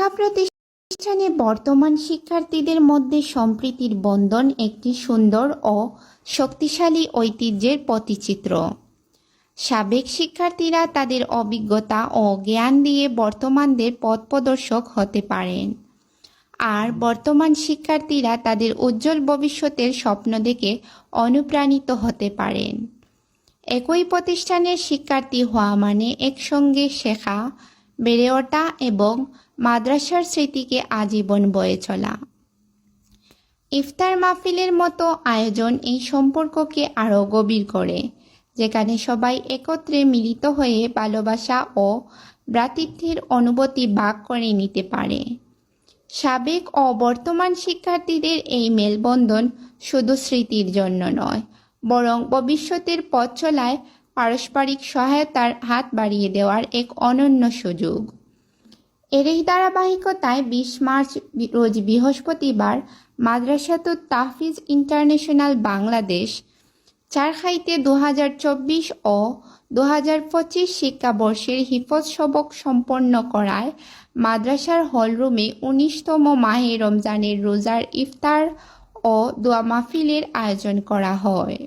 শিক্ষা প্রতিষ্ঠানে বর্তমান শিক্ষার্থীদের মধ্যে সম্প্রীতির বন্ধন একটি সুন্দর ও শক্তিশালী ঐতিহ্যের প্রতিচিত্র। সাবেক শিক্ষার্থীরা তাদের অভিজ্ঞতা ও জ্ঞান দিয়ে বর্তমানদের পথ প্রদর্শক হতে পারেন। আর বর্তমান শিক্ষার্থীরা তাদের উজ্জ্বল ভবিষ্যতের স্বপ্ন দেখে অনুপ্রাণিত হতে পারেন। একই প্রতিষ্ঠানের শিক্ষার্থী হওয়া মানে একসঙ্গে শেখা বেড়ে ওঠা এবং মাদ্রাসার স্মৃতিকে আজীবন বয়ে চলা। ইফতার মাহফিলের মতো আয়োজন এই সম্পর্ককে আরও গভীর করে, যেখানে সবাই একত্রে মিলিত হয়ে ভালোবাসা ও ভ্রাতৃত্বের অনুভূতি ভাগ করে নিতে পারে। সাবেক ও বর্তমান শিক্ষার্থীদের এই মেলবন্ধন শুধু স্মৃতির জন্য নয়, বরং ভবিষ্যতের পথ চলায় পারস্পরিক সহায়তার হাত বাড়িয়ে দেওয়ার এক অনন্য সুযোগ। এরই ধারাবাহিকতায় বিশ মার্চ রোজ বৃহস্পতিবার মাদ্রাসাতুত তাহফিজ ইন্টারন্যাশনাল বাংলাদেশ চারখাইতে দু হাজার চব্বিশ ও দু হাজার পঁচিশ শিক্ষাবর্ষের হিফজ সবক সম্পন্ন করায় মাদ্রাসার হলরুমে উনিশতম মাহে রমজানের রোজার ইফতার ও দোয়া মাহফিলের আয়োজন করা হয়।